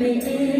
me in.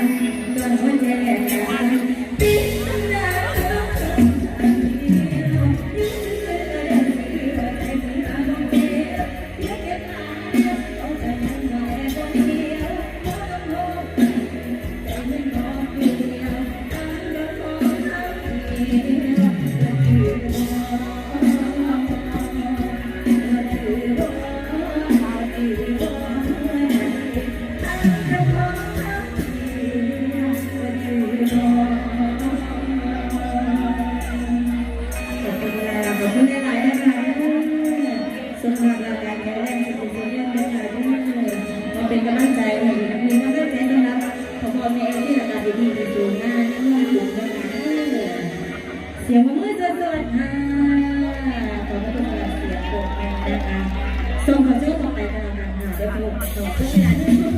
ใจหน่อยมีน้ำเลือด้น่นนะขอบคุณในที่ราคาดีๆดีดูหน้าหน้าหลุมหน้าเสียงมือจะสดค่ะขอบคุณเสียงโปรกแม่นะคะส่งขอเชื่อต่อไปกันนะคะเดี๋ยวผมส่งเพื่อนที่